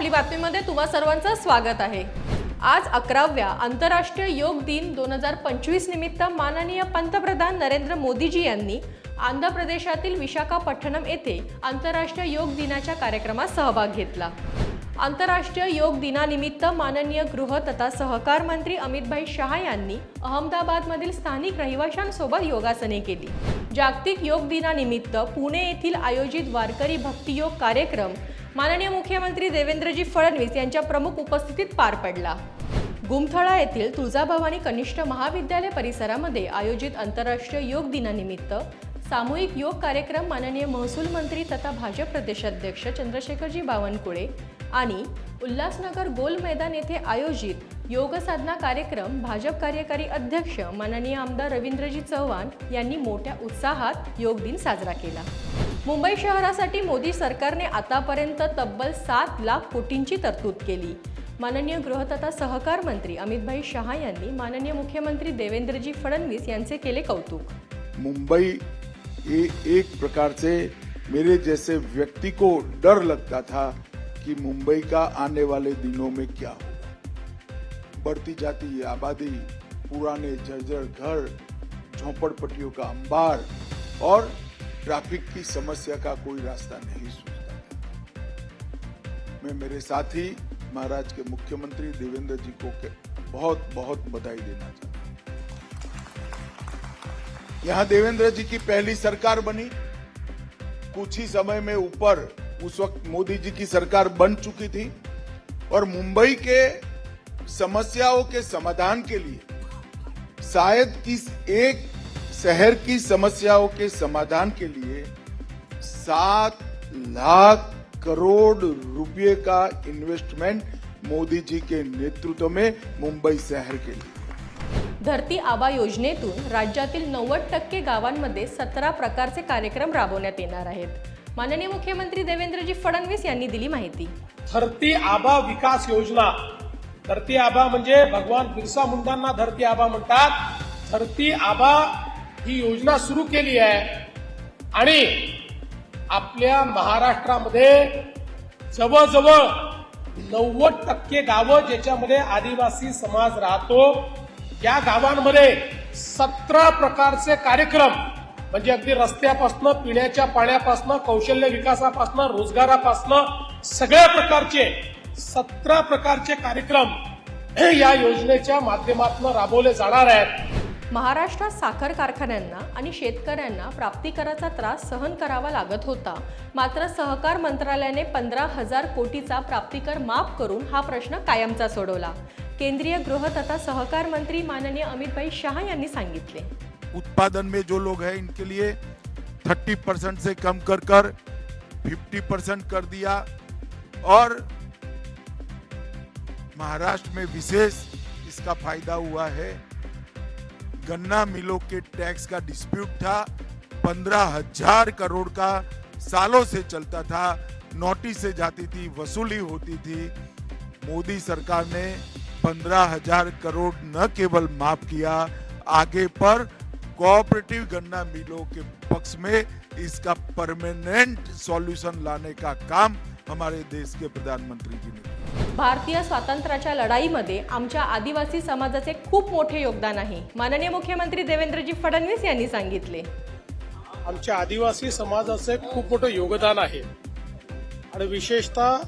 आपली बातमीमध्ये तुम्हा सर्वांचं स्वागत आहे. आज अकराव्या आंतरराष्ट्रीय योग दिन दोन हजार पंचवीस निमित्त माननीय पंतप्रधान नरेंद्र मोदीजी यांनी आंध्र प्रदेशातील विशाखापट्टणम येथे आंतरराष्ट्रीय योग दिनाच्या कार्यक्रमात सहभाग घेतला. आंतरराष्ट्रीय योग दिनानिमित्त माननीय गृह तथा सहकार मंत्री अमितभाई शहा यांनी अहमदाबादमधील स्थानिक रहिवाशांसोबत योगासने केली. जागतिक योग दिनानिमित्त पुणे येथील आयोजित वारकरी भक्तियोग कार्यक्रम माननीय मुख्यमंत्री देवेंद्रजी फडणवीस यांच्या प्रमुख उपस्थितीत पार पडला. गुमथळा येथील तुळजाभवानी कनिष्ठ महाविद्यालय परिसरामध्ये आयोजित आंतरराष्ट्रीय योग दिनानिमित्त सामूहिक योग कार्यक्रम माननीय महसूल मंत्री तथा भाजप प्रदेशाध्यक्ष चंद्रशेखरजी बावनकुळे आणि उल्हासनगर गोल मैदान येथे आयोजित योग साधना कार्यक्रम भाजप कार्यकारी अध्यक्ष माननीय आमदार रवींद्रजी चव्हाण यांनी मोठ्या उत्साहात योग दिन साजरा केला. मुंबई शहरासाठी मोदी सरकारने आतापर्यंत तब्बल सात लाख कोटींची तरतूद केली. माननीय गृह तथा सहकार मंत्री अमितभाई शहा यांनी माननीय मुख्यमंत्री देवेंद्रजी फडणवीस यांचे केले कौतुक. मुंबई ये एक प्रकार से मेरे जैसे व्यक्ति को डर लगता था कि मुंबई का आने वाले दिनों में क्या होगा। बढ़ती जाती आबादी पुराने जर्जर घर झोपड़पट्टियों का अंबार और ट्रैफ़िक की समस्या का कोई रास्ता नहीं सूझता। था मैं मेरे साथी महाराज के मुख्यमंत्री देवेंद्र जी को बहुत बहुत बधाई देना चाहता यहाँ देवेंद्र जी की पहली सरकार बनी। कुछ ही समय में ऊपर उस वक्त मोदी जी की सरकार बन चुकी थी और मुंबई के समस्याओं के समाधान के लिए शायद किस एक शहर की समस्याओं के समाधान के लिए सात लाख करोड़ रुपए का इन्वेस्टमेंट मोदी जी के नेतृत्व में मुंबई शहर के लिए। धरती आबा योजनेतून राज्यातील नव्वद टक्के गावांमध्ये सतरा प्रकारचे कार्यक्रम राबवण्यात येणार आहेत. माननीय मुख्यमंत्री देवेंद्रजी फडणवीस यांनी दिली माहिती. धरती आबा विकास योजना. धरती आबा म्हणजे भगवान बिरसा मुंडांना धरती आबा म्हणतात. धरती आबा ही योजना सुरू केली आहे. आणि आपल्या महाराष्ट्रामध्ये जवळजवळ नव्वद टक्के गावं ज्याच्यामध्ये आदिवासी समाज राहतो या गावांमध्ये सतरा प्रकारचे कार्यक्रम म्हणजे अगदी रस्त्यापासनं पिण्याच्या पाण्यापासनं कौशल्य विकासापासनं रोजगारापासनं सगळ्या प्रकारचे सतरा प्रकारचे कार्यक्रम या योजनेच्या माध्यमातून राबवले जाणार आहेत. महाराष्ट्रात साखर कारखान्यांना आणि शेतकऱ्यांना प्राप्तिकराचा त्रास सहन करावा लागत होता. मात्र सहकार मंत्रालयाने पंधरा हजार कोटीचा प्राप्तिकर माफ करून हा प्रश्न कायमचा सोडवला. केंद्रीय गृह तथा सहकार मंत्री माननीय अमितभाई शहा यांनी सांगितले. उत्पादन में जो लोग हैं इनके लिए 30 परसेंट से कम कर कर 50 परसेंट कर दिया और महाराष्ट्र में विशेष इसका फायदा हुआ है। गन्ना मिलों के टैक्स का डिस्प्यूट था, पंद्रह हज़ार करोड़ का सालों से चलता था नोटिस से जाती थी, वसूली होती थी। मोदी सरकार ने पंद्रह हज़ार करोड़ न केवल माफ़ किया, आगे पर कोऑपरेटिव गन्ना मिलों के पक्ष में इसका परमानेंट सॉल्यूशन लाने का काम हमारे देश के प्रधानमंत्री जी ने किया। भारतीय स्वातंत्र्याच्या लढाईमध्ये आमच्या आदिवासी समाजाचे खूप मोठे योगदान आहे. माननीय मुख्यमंत्री देवेंद्रजी फडणवीस यांनी सांगितले. आमच्या आदिवासी समाजाचे खूप मोठं योगदान आहे. आणि विशेषतः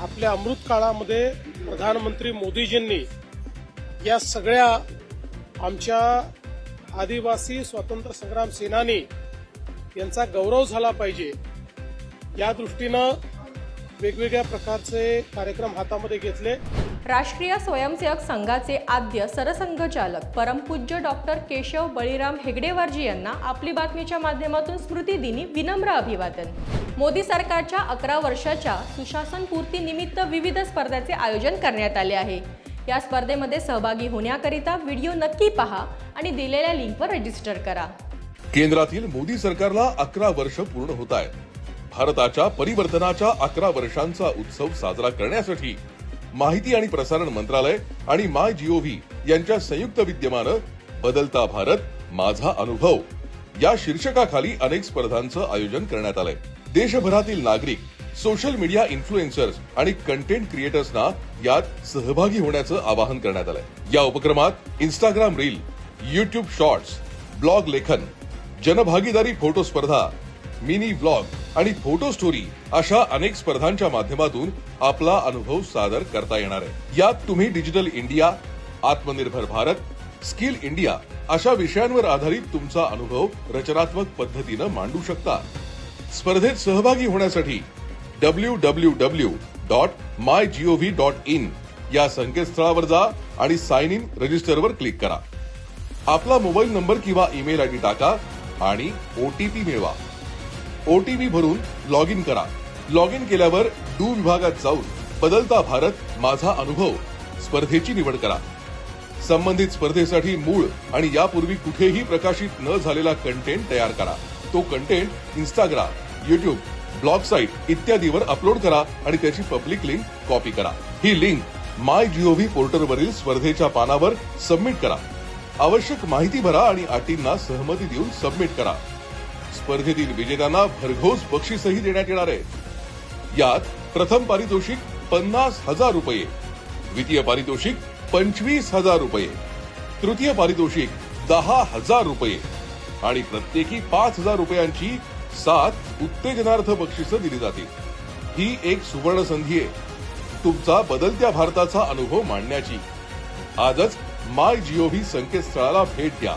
आपल्या अमृत काळामध्ये प्रधानमंत्री मोदीजींनी या सगळ्या आमच्या आदिवासी स्वातंत्र्य संग्राम सेनानी यांचा गौरव झाला पाहिजे. या दृष्टीनं वेगवेगळ्या प्रकारचे कार्यक्रम हातामध्ये घेतले. राष्ट्रीय स्वयंसेवक संघाचे आद्य सरसंघचालक परमपूज्य डॉक्टर केशव बळीराम हेगडेवारजी यांना आपली बातमीच्या माध्यमातून स्मृतिदिनी विनम्र अभिवादन. मोदी सरकारच्या अकरा वर्षाच्या सुशासन पूर्ती निमित्त विविध स्पर्धाचे आयोजन करण्यात आले आहे. या स्पर्धेमध्ये सहभागी होण्याकरिता व्हिडिओ नक्की पहा आणि दिलेल्या लिंकवर रजिस्टर करा. केंद्रातील मोदी सरकारला अकरा वर्ष पूर्ण होत आहेत. भारताच्या परिवर्तनाच्या अकरा वर्षांचा उत्सव साजरा करण्यासाठी माहिती आणि प्रसारण मंत्रालय आणि माय जीओव्ही यांच्या संयुक्त विद्यमानं बदलता भारत माझा अनुभव या शीर्षकाखाली अनेक स्पर्धांचं आयोजन करण्यात आलंय. देशभरातील नागरिक सोशल मीडिया इन्फ्लुएन्सर्स आणि कंटेंट क्रिएटर्सना यात सहभागी होण्याचं आवाहन करण्यात आलंय. या उपक्रमात Instagram reel YouTube shorts blog लेखन जनभागीदारी फोटो स्पर्धा मिनी व्लॉग आणि फोटो स्टोरी अशा अनेक स्पर्धांच्या माध्यमातून आपला अनुभव सादर करता येणार आहे. यात तुम्ही डिजिटल इंडिया आत्मनिर्भर भारत स्किल इंडिया अशा विषयांवर आधारित तुमचा अनुभव रचनात्मक पद्धतीनं मांडू शकता. स्पर्धेत सहभागी होण्यासाठी W W W dot my gov dot in या संकेतस्थळावर जा आणि साइन इन रजिस्टरवर क्लिक करा. आपला मोबाईल नंबर किंवा ईमेल आयडी टाका आणि ओटीपी मिळवा. ओटीपी भरून लॉग इन करा. लॉग इन केल्यावर डू विभागात जाऊन बदलता भारत माझा अनुभव स्पर्धेची निवड करा. संबंधित स्पर्धेसाठी मूळ आणि यापूर्वी कुठेही प्रकाशित न झालेला कंटेंट तयार करा. तो content Instagram YouTube blog site इत्यादीवर upload करा आणि त्याची पब्लिक लिंक कॉपी करा. ही लिंक माय जीओव्ही पोर्टलवरील स्पर्धेच्या पानावर सबमिट करा. आवश्यक माहिती भरा आणि अटींना सहमती देऊन सबमिट करा. स्पर्धेतील विजेत्यांना भरघोस बक्षीसही देण्यात येणार आहे. यात प्रथम पारितोषिक पन्नास हजार रुपये द्वितीय पारितोषिक पंचवीस हजार रुपये तृतीय पारितोषिक दहा हजार रुपये आणि प्रत्येकी पाच हजार रुपयांची सात उत्तेजनार्थ बक्षिसं दिली जातील. ही एक सुवर्ण संधी आहे. तुमचा बदलत्या भारताचा अनुभव मांडण्याची. आजच माय जीओव्ही संकेतस्थळाला भेट द्या.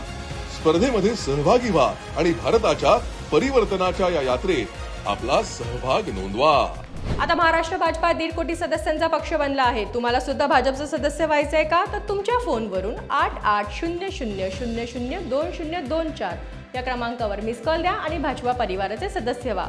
स्पर्धेमध्ये सहभागी व्हा आणि भारताच्या परिवर्तनाच्या या यात्रेत आपला सहभाग नोंदवा. आता महाराष्ट्र भाजपा दीड कोटी सदस्यांचा पक्ष बनला आहे. तुम्हाला सुद्धा भाजपचं सदस्य व्हायचं आहे का? तर तुमच्या फोनवरून आठ आठ शून्य शून्य शून्य शून्य दोन शून्य दोन चार या क्रमांकावर मिस कॉल द्या आणि भाजपा परिवाराचे सदस्य व्हा.